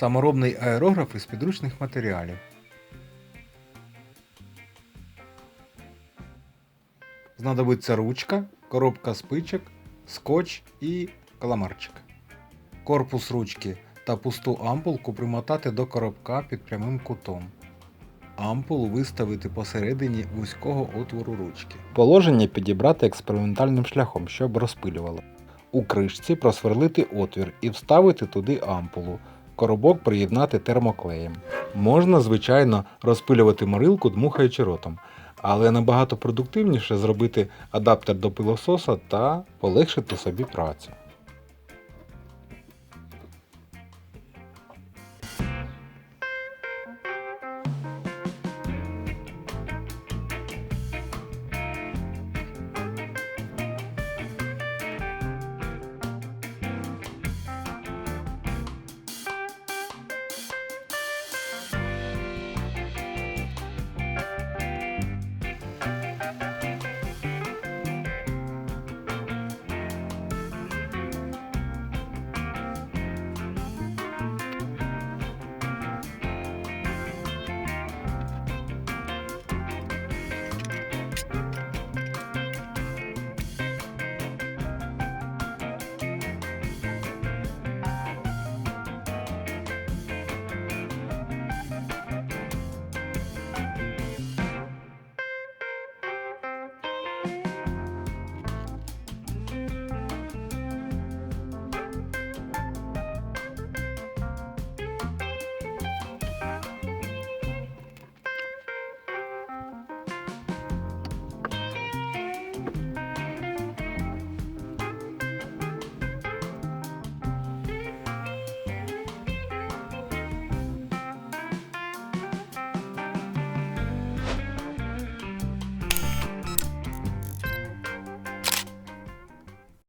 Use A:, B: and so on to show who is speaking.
A: Саморобний аерограф із підручних матеріалів. Знадобиться ручка, коробка спичок, скотч і каламарчик. Корпус ручки та пусту ампулку примотати до коробка під прямим кутом. Ампулу виставити посередині вузького отвору ручки.
B: Положення підібрати експериментальним шляхом, щоб розпилювало. У кришці просверлити отвір і вставити туди ампулу. Коробок приєднати термоклеєм. Можна, звичайно, розпилювати морилку, дмухаючи ротом, але набагато продуктивніше зробити адаптер до пилососа та полегшити собі працю.